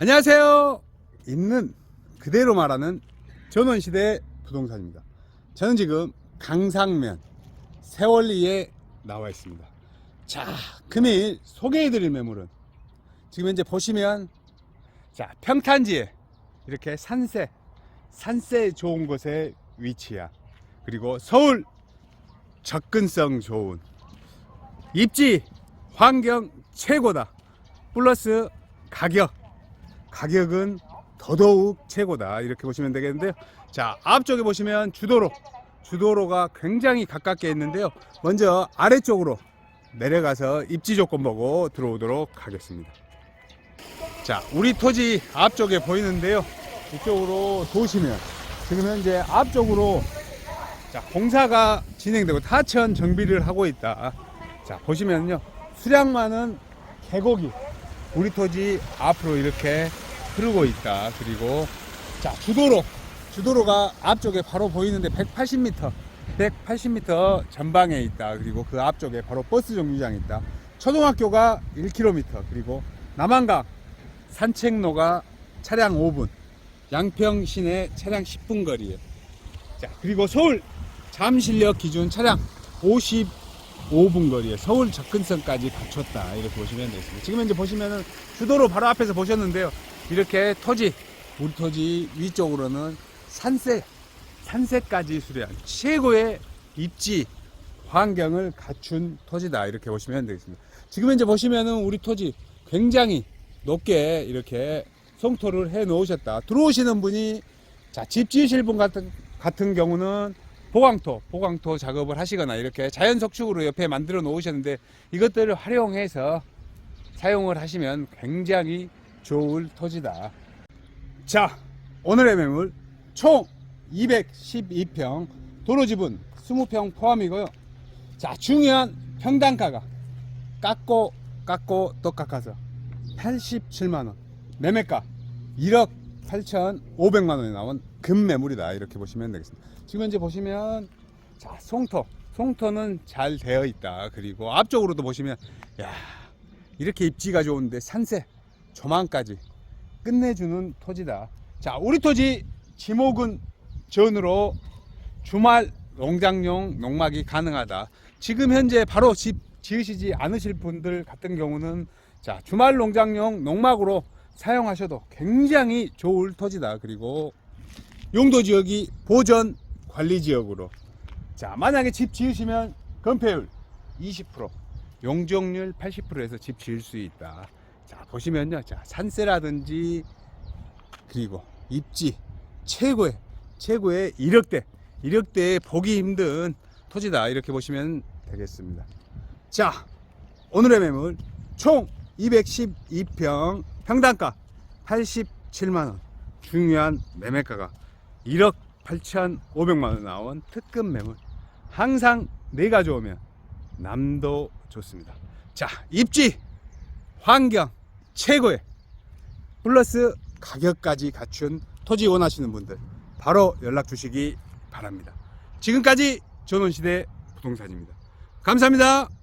안녕하세요. 있는 그대로 말하는 전원시대 부동산입니다. 저는 지금 강상면 세월리에 나와 있습니다. 자, 금일 소개해드릴 매물은 지금 현재 보시면 자 평탄지에 이렇게 산세 산세 좋은 곳에 위치한 그리고 서울 접근성 좋은 입지 환경 최고다 플러스 가격 가격은 더더욱 최고다. 이렇게 보시면 되겠는데요. 자 앞쪽에 보시면 주도로 주도로가 굉장히 가깝게 있는데요. 먼저 아래쪽으로 내려가서 입지 조건 보고 들어오도록 하겠습니다. 자 우리 토지 앞쪽에 보이는데요. 이쪽으로 도시면 지금 현재 앞쪽으로 자 공사가 진행되고 타천 정비를 하고 있다. 자 보시면요. 수량만은 계곡이 우리 토지 앞으로 이렇게 흐르고 있다. 그리고 자 주도로 주도로가 앞쪽에 바로 보이는데 180m 180m 전방에 있다. 그리고 그 앞쪽에 바로 버스 정류장이 있다. 초등학교가 1km 그리고 남한강 산책로가 차량 5분 양평 시내 차량 10분 거리에 자 그리고 서울 잠실역 기준 차량 55분 거리에 서울 접근성까지 갖췄다 이렇게 보시면 되겠습니다. 지금 현재 보시면은 주도로 바로 앞에서 보셨는데요. 이렇게 토지 우리 토지 위쪽으로는 산세 산세까지 수리한 최고의 입지 환경을 갖춘 토지다 이렇게 보시면 되겠습니다. 지금 현재 보시면은 우리 토지 굉장히 높게 이렇게 송토를 해 놓으셨다. 들어오시는 분이 자, 집 지으실 분 같은, 같은 경우는 보강토, 보강토 작업을 하시거나 이렇게 자연 석축으로 옆에 만들어 놓으셨는데 이것들을 활용해서 사용을 하시면 굉장히 좋을 토지다. 자, 오늘의 매물 총 212평, 도로 지분 20평 포함이고요. 자, 중요한 평당가가 깎고 깎고 또 깎아서 87만 원, 매매가 1억 8,500만 원에 나온 금매물이다. 이렇게 보시면 되겠습니다. 지금 현재 보시면 자, 송토. 송토는 잘 되어 있다. 그리고 앞쪽으로도 보시면 야, 이렇게 입지가 좋은데 산세 조망까지 끝내주는 토지다. 자, 우리 토지 지목은 전으로 주말 농장용 농막이 가능하다. 지금 현재 바로 집 지으시지 않으실 분들 같은 경우는 자, 주말 농장용 농막으로 사용하셔도 굉장히 좋을 토지다. 그리고 용도 지역이 보전 관리 지역으로 자, 만약에 집 지으시면 건폐율 20%, 용적률 80%에서 집 지을 수 있다. 자, 보시면요. 자, 산세라든지 그리고 입지 최고의 최고의 이력대 이력대에 보기 힘든 토지다. 이렇게 보시면 되겠습니다. 자, 오늘의 매물 총 212평 평당가 87만원. 중요한 매매가가 1억 8,500만원 나온 특급 매물. 항상 내가 좋으면 남도 좋습니다. 자 입지 환경 최고의 플러스 가격까지 갖춘 토지 원하시는 분들 바로 연락 주시기 바랍니다. 지금까지 전원시대 부동산입니다. 감사합니다